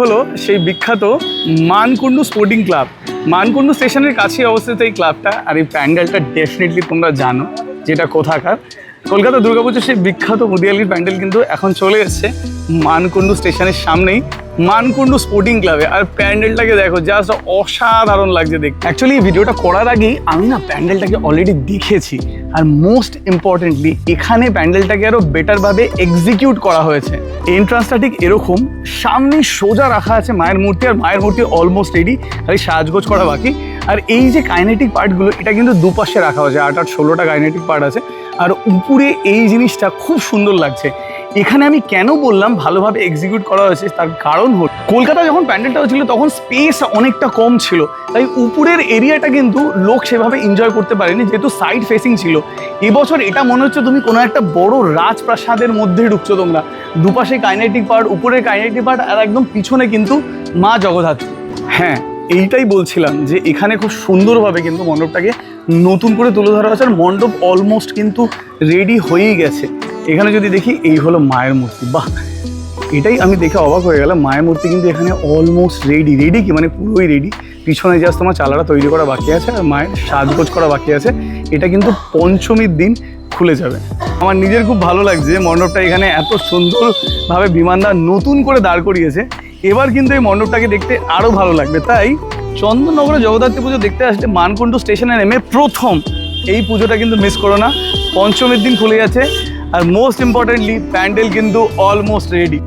হলো সেই বিখ্যাত মানকুণ্ডু স্পোর্টিং ক্লাব। মানকুণ্ডু স্টেশনের কাছে অবস্থিত এই ক্লাবটা, আর এই প্যান্ডেলটা ডেফিনেটলি তোমরা জানো যেটা কোথাকার। কলকাতা দুর্গাপুজোর সেই বিখ্যাত মুদিয়ালির প্যান্ডেল কিন্তু এখন চলে এসছে মানকুণ্ডু স্টেশনের সামনেই, মানকুণ্ডু স্পোর্টিং ক্লাবে। আর প্যান্ডেলটাকে দেখো জাস্ট অসাধারণ লাগছে দেখ অ্যাকচুয়ালি এই ভিডিওটা করার আগেই আমি না প্যান্ডেলটাকে অলরেডি দেখেছি আর মোস্ট ইম্পর্টেন্টলি এখানে প্যান্ডেলটাকে আরও বেটারভাবে এক্সিকিউট করা হয়েছে। এন্ট্রান্সটা ঠিক এরকম, সামনে সোজা রাখা আছে মায়ের মূর্তি, আর মায়ের মূর্তি অলমোস্ট রেডি খালি সাজগোজ করা বাকি। আর এই যে কাইনেটিক পার্টগুলো এটা কিন্তু দুপাশে রাখা হয়েছে, আট আট ষোলোটা কাইনেটিক পার্ট আছে। আর উপরে এই জিনিসটা খুব সুন্দর লাগছে এখানে আমি কেন বললাম ভালোভাবে এক্সিকিউট করা হয়েছে, তার কারণ হল, কলকাতা যখন প্যান্ডেলটা হচ্ছিল তখন স্পেস অনেকটা কম ছিল। তাই উপরের এরিয়াটা কিন্তু লোক সেভাবে এনজয় করতে পারেনি, যেহেতু সাইড ফেসিং ছিল। এবছর এটা মনে হচ্ছে তুমি কোনো একটা বড় রাজপ্রাসাদের মধ্যে ঢুকছো তোমরা। দুপাশে কাইনেটিক পার্ট উপরের কাইনেটিক পার্ট আর একদম পিছনে কিন্তু মা জগদ্ধাত্রী। হ্যাঁ এইটাই বলছিলাম যে এখানে খুব সুন্দরভাবে কিন্তু মণ্ডপটাকে নতুন করে তুলে ধরা হয়েছে, আর মণ্ডপ অলমোস্ট কিন্তু রেডি হয়েই গেছে। এখানে যদি দেখি এই হলো মায়ের মূর্তি, বাহ! এটাই আমি দেখে অবাক হয়ে গেলাম, মায়ের মূর্তি কিন্তু এখানে অলমোস্ট রেডি রেডি কি? মানে পুরোই রেডি পিছনে জাস্ট তোমার চালাটা তৈরি করা বাকি আছে আর মায়ের সাজগোজ করা বাকি আছে। এটা কিন্তু পঞ্চমীর দিন খুলে যাবে। আমার নিজের খুব ভালো লাগছে মণ্ডপটা এখানে এত সুন্দরভাবে বিমানদা নতুন করে দাঁড় করিয়েছে। এবার কিন্তু এই মণ্ডপটাকে দেখতে আরও ভালো লাগবে। তাই চন্দননগরে জগদ্ধাত্রী পুজো দেখতে আসলে মানকুণ্ডু স্টেশনে নেমে প্রথম এই পুজোটা কিন্তু মিস করো না। পঞ্চমীর দিন খুলে গেছে আর মোস্ট ইম্পর্টেন্টলি প্যান্ডেল কিন্তু অলমোস্ট রেডি